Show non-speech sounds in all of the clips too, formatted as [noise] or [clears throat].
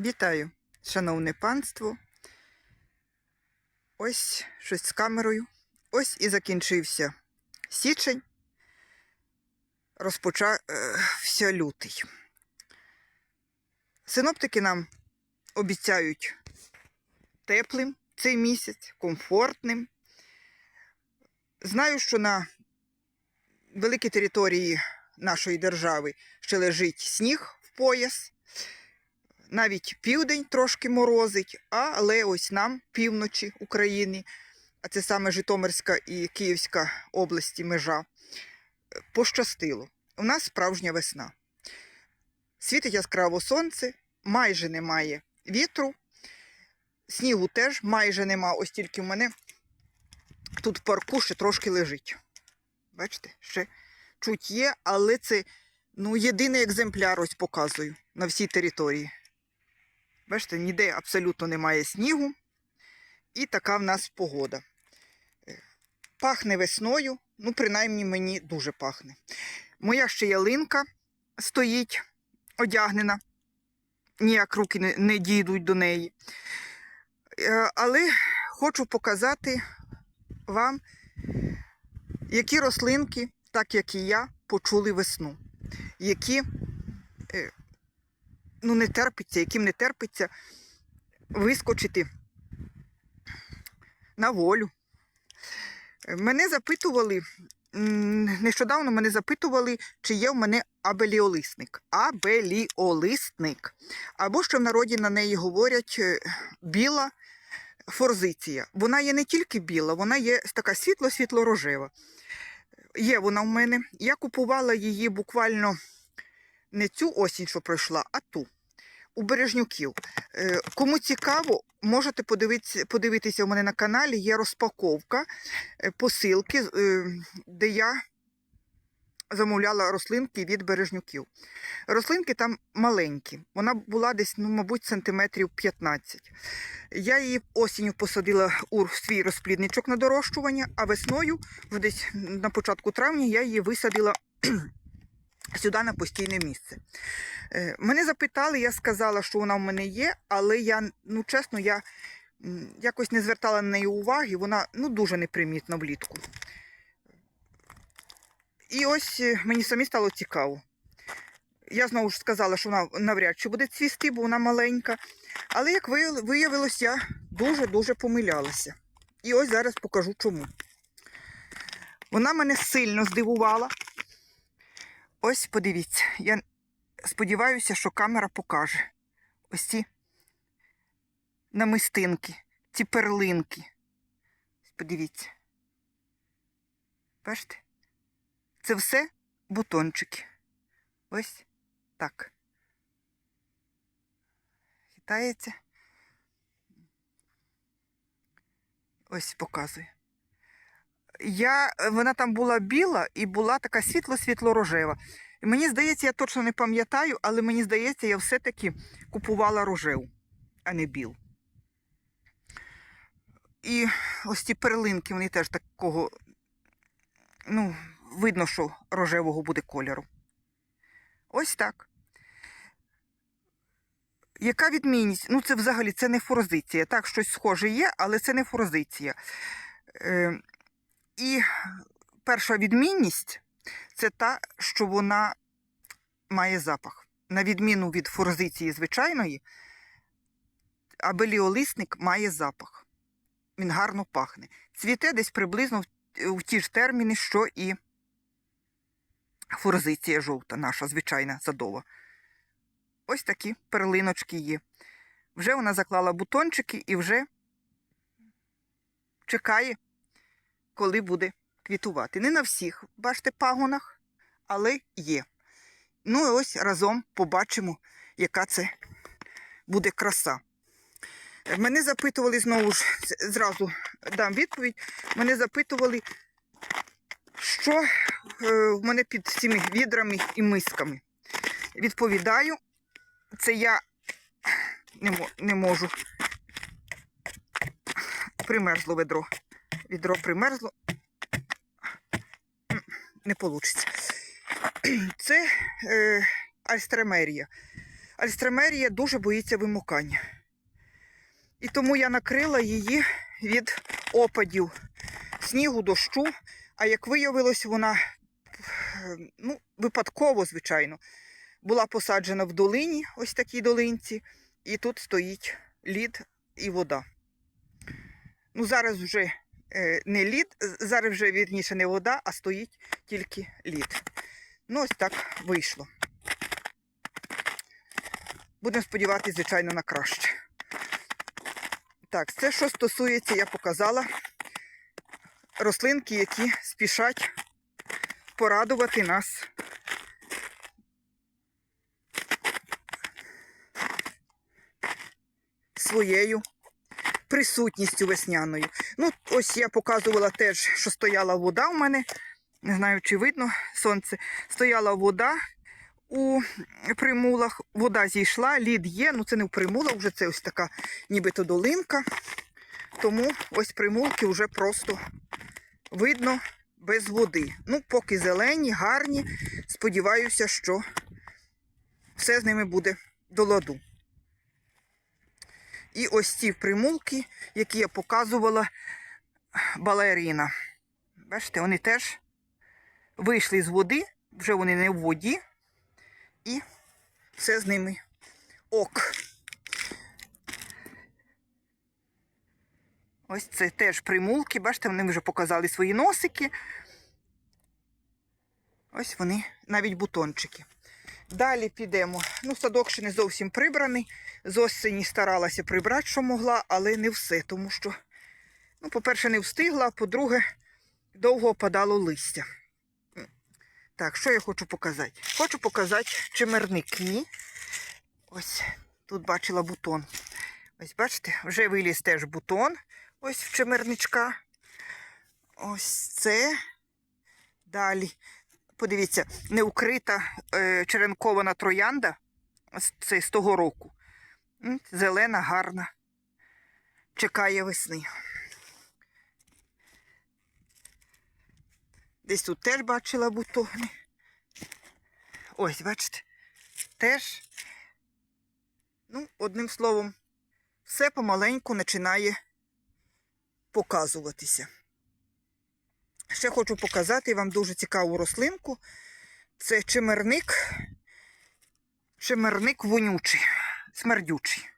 Вітаю, шановне панство. Ось щось з камерою. Ось і закінчився січень. Розпочався лютий. Синоптики нам обіцяють теплим цей місяць, комфортним. Знаю, що на великій території нашої держави ще лежить сніг в пояс навіть південь трошки морозить, але ось нам, півночі України, а це саме Житомирська і Київська області межа, пощастило. У нас справжня весна. Світить яскраво сонце, майже немає вітру, снігу теж майже нема, ось тільки в мене тут в парку ще трошки лежить. Бачите, ще чуть є, але це ну, єдиний екземпляр ось показую на всій території. Бачите, ніде абсолютно немає снігу. І така в нас погода. Е, Пахне весною, ну, принаймні мені дуже пахне. Моя ще ялинка стоїть одягнена, ніяк руки не, не дійдуть до неї. Е, Але хочу показати вам, які рослинки, так як і я, почули весну, які е, ну, не терпиться, яким не терпиться вискочити на волю. Мене запитували, нещодавно мене запитували, чи є в мене абеліолисник. Абеліолисник. Або що в народі на неї говорять е, біла форзиція. Вона є не тільки біла, вона є така світло-світло-рожева. Є вона в мене. Я купувала її буквально не цю осінь, що пройшла, а ту. У Бережнюків. Е, Кому цікаво, можете подивитися, подивитися у мене на каналі. Є розпаковка е, посилки, е, де я замовляла рослинки від Бережнюків. Рослинки там маленькі. Вона була десь, ну, мабуть, сантиметрів 15. Я її осінню посадила у свій розплідничок на дорощування, а весною, вже десь на початку травня, я її висадила сюди на постійне місце. Е, Мене запитали, я сказала, що вона в мене є, але я, ну чесно, я якось не звертала на неї уваги, вона ну, дуже непримітна влітку. І ось е, мені самі стало цікаво. Я знову ж сказала, що вона навряд чи буде цвісти, бо вона маленька. Але як вияв- виявилось, я дуже-дуже помилялася. І ось зараз покажу чому. Вона мене сильно здивувала. Ось подивіться, я сподіваюся, що камера покаже. Ось ці намистинки, ці перлинки. Подивіться. Бачите? Це все бутончики. Ось так. Хитається. Ось показує. Я, вона там була біла і була така світло-світло-рожева. Мені здається, я точно не пам'ятаю, але мені здається, я все-таки купувала рожеву, а не біл. І ось ці перлинки, вони теж такого, ну, видно, що рожевого буде кольору. Ось так. Яка відмінність? Ну, це взагалі це не форзиція. Так, щось схоже є, але це не форзиція. Е, і перша відмінність це та, що вона має запах. На відміну від форзиції звичайної, абеліолисник має запах. Він гарно пахне. Цвіте десь приблизно в, ті ж терміни, що і форзиція жовта, наша звичайна садова. Ось такі перлиночки є. Вже вона заклала бутончики і вже чекає, коли буде квітувати. Не на всіх, бачите, пагонах, але є. Ну і ось разом побачимо, яка це буде краса. Мене запитували знову ж, зразу дам відповідь. Мене запитували, що е, в мене під цими відрами і мисками. Відповідаю, це я не можу. Примерзло ведро. Відро примерзло. Не вийде. [clears throat] Це е, альстремерія. Альстромерія дуже боїться вимокання. І тому я накрила її від опадів снігу, дощу. А як виявилось, вона ну, випадково, звичайно, була посаджена в долині, ось такій долинці, і тут стоїть лід і вода. Ну, зараз вже не лід, зараз вже вірніше не вода, а стоїть тільки лід. Ну, ось так вийшло. Будемо сподіватися, звичайно, на краще. Так, це що стосується, я показала рослинки, які спішать порадувати нас. Своєю присутністю весняною. Ну, ось я показувала теж, що стояла вода у мене. Не знаю, чи видно сонце. Стояла вода у примулах. Вода зійшла, лід є. Ну це не в примулах, вже це ось така нібито долинка. Тому ось примулки вже просто видно без води. Ну, поки зелені, гарні. Сподіваюся, що все з ними буде до ладу. І ось ці примулки, які я показувала балеріна. Бачите, вони теж вийшли з води, вже вони не в воді, і все з ними ок. Ось це теж примулки, бачите, вони вже показали свої носики. Ось вони, навіть бутончики. Далі підемо. Ну, садок ще не зовсім прибраний. З осені старалася прибрати, що могла, але не все, тому що, ну, по-перше, не встигла, а по-друге, довго опадало листя. Так, що я хочу показати? Хочу показати чимерники. Ось тут бачила бутон. Ось бачите, вже виліз теж бутон. Ось в чимерничка. Ось це. Далі. Подивіться, неукрита е, черенкована троянда. Ось Це з того року. Зелена, гарна. Чекає весни. Десь тут теж бачила бутони. Ось, бачите, теж. Ну, одним словом, все помаленьку починає показуватися. Ще хочу показати вам дуже цікаву рослинку. Це чимерник. Чимерник вонючий, смердючий.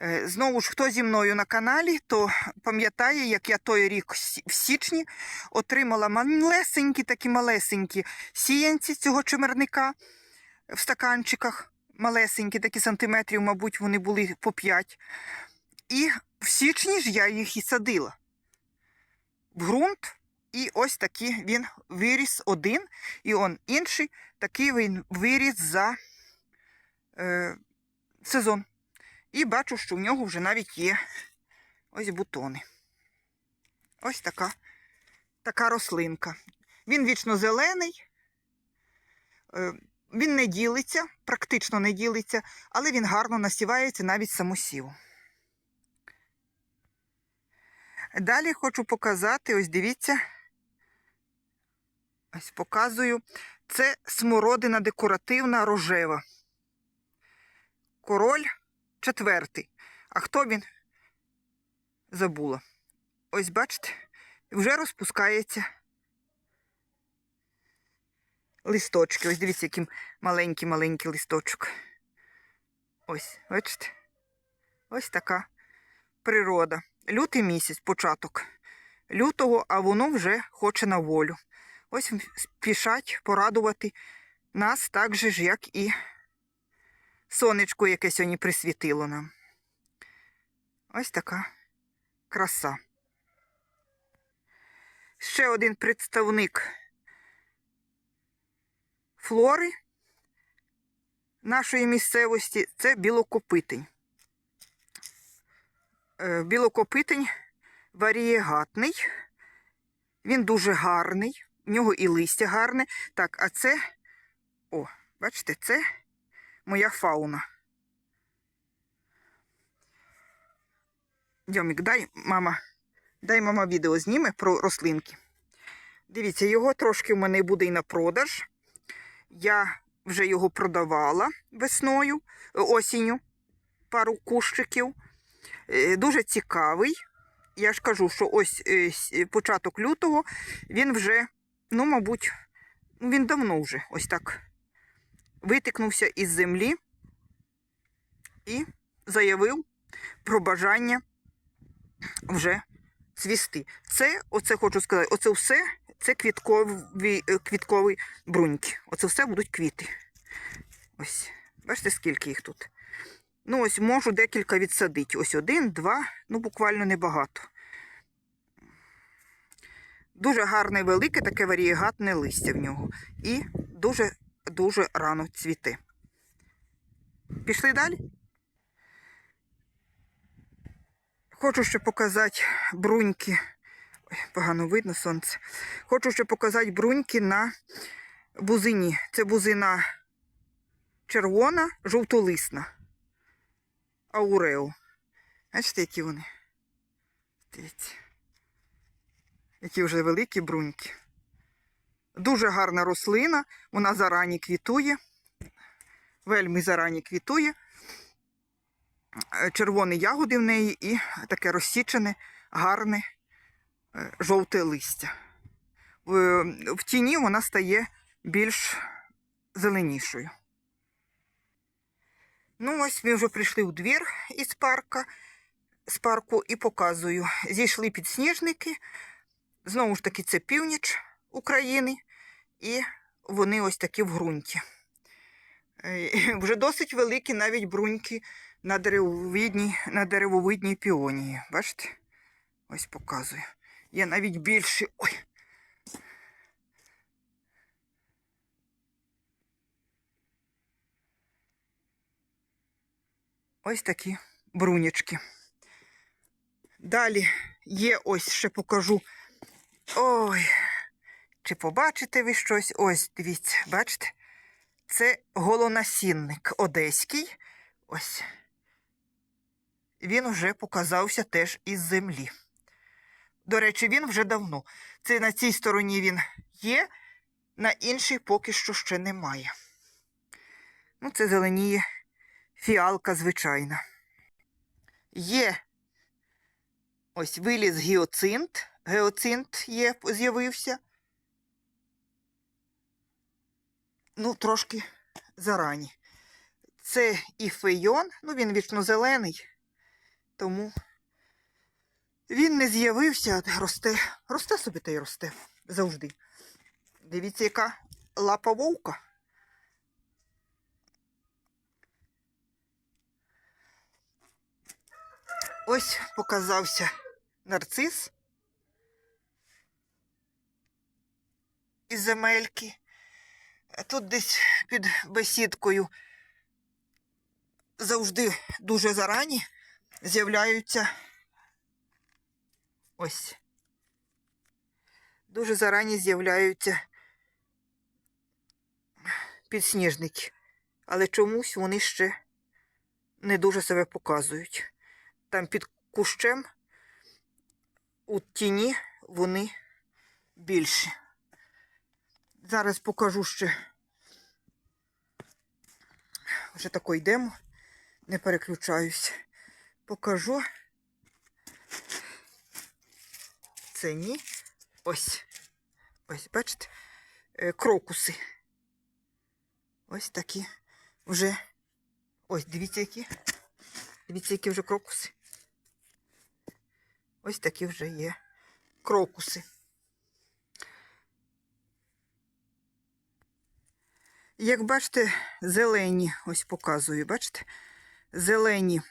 Е, Знову ж, хто зі мною на каналі, то пам'ятає, як я той рік в січні отримала малесенькі, такі малесенькі сіянці цього чимерника в стаканчиках. Малесенькі, такі сантиметрів, мабуть, вони були по 5. І в січні ж я їх і садила в ґрунт, і ось такий він виріс один, і он інший, такий він виріс за е, сезон. І бачу, що в нього вже навіть є ось бутони. Ось така, така рослинка. Він вічно зелений, е, він не ділиться, практично не ділиться, але він гарно насівається навіть самосів. Далі хочу показати, ось дивіться. Ось показую. Це смородина декоративна рожева. Король четвертий. А хто він? Забула. Ось бачите, вже розпускається листочки. Ось дивіться, який маленький-маленький листочок. Ось, бачите? Ось така природа. Лютий місяць, початок лютого, а воно вже хоче на волю. Ось спішать порадувати нас так же ж, як і сонечко, яке сьогодні присвітило нам. Ось така краса. Ще один представник флори нашої місцевості це білокопитень. Е, Білокопитень варієгатний. Він дуже гарний. В нього і листя гарне. Так, а це, о, бачите, це моя фауна. Дьомік, дай мама, дай мама відео зніме про рослинки. Дивіться, його трошки в мене буде і на продаж. Я вже його продавала весною, е, осінню, пару кущиків. Е, Дуже цікавий. Я ж кажу, що ось е, початок лютого він вже, ну, мабуть, він давно вже ось так витикнувся із землі і заявив про бажання вже цвісти. Це, оце хочу сказати, оце все це квіткові, е, квіткові бруньки. Оце все будуть квіти. Ось, бачите, скільки їх тут. Ну, ось можу декілька відсадити. Ось один, два, ну буквально небагато. Дуже гарне велике, таке варієгатне листя в нього. І дуже-дуже рано цвіте. Пішли далі. Хочу ще показати бруньки. Ой, погано видно сонце. Хочу ще показати бруньки на бузині. Це бузина червона, жовтолисна. Аурео. Бачите, які вони? Дивіться. Які вже великі бруньки. Дуже гарна рослина, вона зарані квітує. Вельми зарані квітує. Е, Червоні ягоди в неї і таке розсічене, гарне е, жовте листя. В, тіні вона стає більш зеленішою. Ну, ось ми вже прийшли у двір із парка, з парку і показую. Зійшли підсніжники. Знову ж таки, це північ України, і вони ось такі в ґрунті. Е, [laughs] Вже досить великі навіть бруньки на деревовидній, на деревовидній піонії. Бачите? Ось показую. Є навіть більші. Ой. Ось такі брунячки. Далі є ось ще покажу. Ой, чи побачите ви щось? Ось, дивіться, бачите? Це голонасінник одеський. Ось. Він вже показався теж із землі. До речі, він вже давно. Це на цій стороні він є, на іншій поки що ще немає. Ну, це зеленіє фіалка звичайна. Є ось виліз гіоцинт. Геоцинт є, з'явився. Ну, трошки зарані. Це і фейон, ну він вічно зелений, тому він не з'явився, а росте, росте собі та й росте завжди. Дивіться, яка лапа вовка. Ось показався нарцис із земельки. Тут десь під бесідкою завжди дуже зарані з'являються ось. Дуже зарані з'являються підсніжники. Але чомусь вони ще не дуже себе показують. Там під кущем у тіні вони більші. Зараз покажу ще. Вже тако йдемо, не переключаюсь. Покажу. Це ні. Ось. Ось, бачите? Е, Крокуси. Ось такі вже. Ось, дивіться, які. Дивіться, які вже крокуси. Ось такі вже є крокуси. Як бачите, зелені, ось показую, бачите, зелені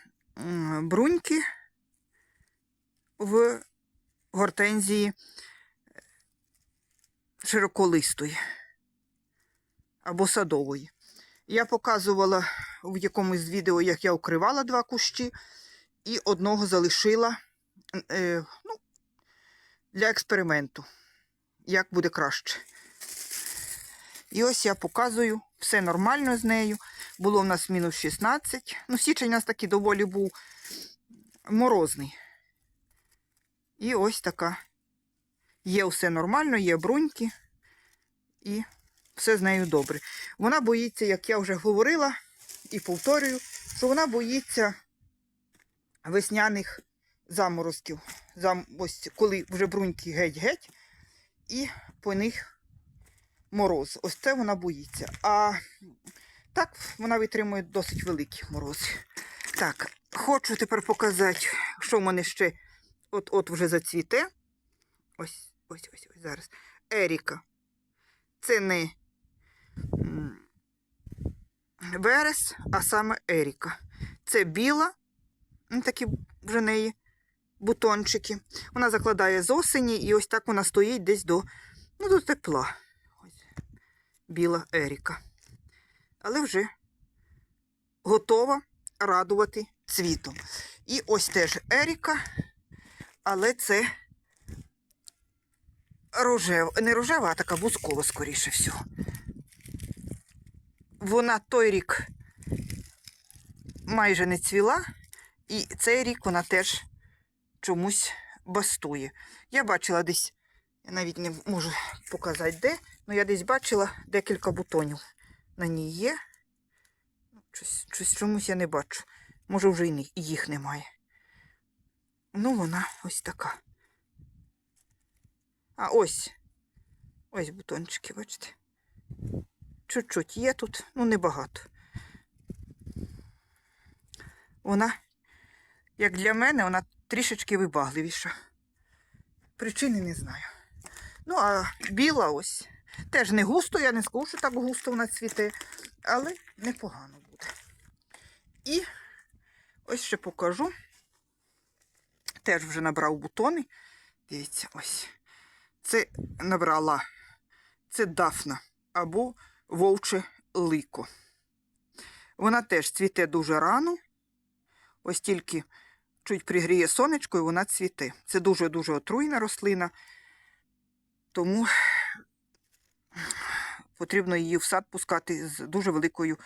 бруньки в гортензії широколистої або садової. Я показувала в якомусь з відео, як я укривала два кущі, і одного залишила е, ну, для експерименту, як буде краще. І ось я показую, все нормально з нею. Було в нас мінус 16. Ну, січень у нас такий доволі був морозний. І ось така. Є все нормально, є бруньки. І все з нею добре. Вона боїться, як я вже говорила і повторюю, що вона боїться весняних заморозків. Зам... Ось коли вже бруньки геть-геть, і по них мороз. Ось це вона боїться. А так вона витримує досить великі морози. Так, хочу тепер показати, що в мене ще от-от вже зацвіте. Ось, ось, ось, ось зараз. Еріка. Це не Верес, а саме Еріка. Це біла, такі вже неї бутончики. Вона закладає з осені, і ось так вона стоїть десь до, ну, до тепла. Біла Еріка. Але вже готова радувати цвітом. І ось теж Еріка, але це рожева, не рожева, а така бускова, скоріше всього. Вона той рік майже не цвіла, і цей рік вона теж чомусь бастує. Я бачила десь, я навіть не можу показати де, але я десь бачила декілька бутонів на ній є. Щось, щось чомусь я не бачу. Може, вже і їх немає. Ну, вона ось така. А ось. Ось бутончики, бачите. Чуть-чуть є тут, ну небагато. Вона, як для мене, вона трішечки вибагливіша. Причини не знаю. Ну, а біла ось. Теж не густо, я не скажу, що так густо вона цвіте, але непогано буде. І ось ще покажу. Теж вже набрав бутони. Дивіться, ось. Це набрала. Це дафна або вовче лико. Вона теж цвіте дуже рано. Ось тільки чуть пригріє сонечко, і вона цвіте. Це дуже-дуже отруйна рослина, тому потрібно її в сад пускати з дуже великою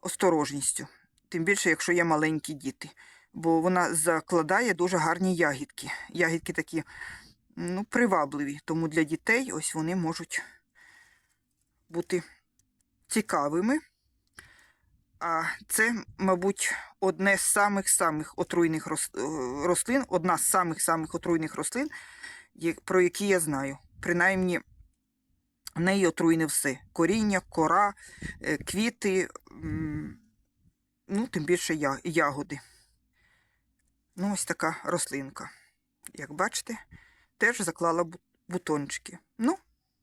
осторожністю. Тим більше, якщо є маленькі діти. Бо вона закладає дуже гарні ягідки. Ягідки такі ну, привабливі, тому для дітей ось вони можуть бути цікавими. А це, мабуть, одне з самих-самих отруйних е, рослин, одна з самих-самих отруйних рослин, про які я знаю. Принаймні, в неї отруйне все: коріння, кора, е, квіти, ну, тим більше ягоди. Ну, ось така рослинка. Як бачите, теж заклала бу- бутончики. Ну,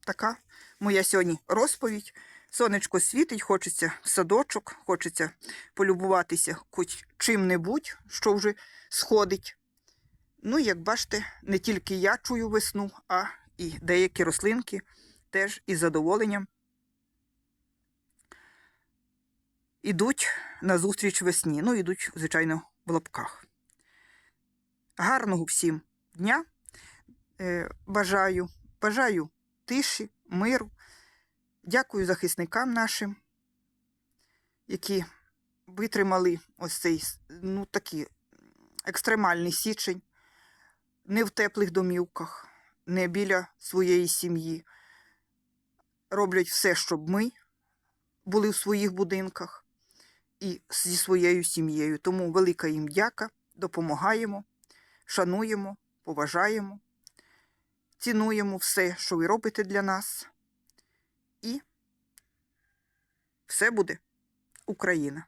така моя сьогодні розповідь. Сонечко світить, хочеться в садочок, хочеться полюбуватися хоч чим-небудь, що вже сходить. Ну, як бачите, не тільки я чую весну, а і деякі рослинки теж із задоволенням ідуть на зустріч весні. Ну, ідуть, звичайно, в лапках. Гарного всім дня е, бажаю. Бажаю тиші, миру. Дякую захисникам нашим, які витримали ось цей ну, такий екстремальний січень, не в теплих домівках, не біля своєї сім'ї. Роблять все, щоб ми були в своїх будинках і зі своєю сім'єю. Тому велика їм дяка, допомагаємо, шануємо, поважаємо, цінуємо все, що ви робите для нас. І все буде Україна.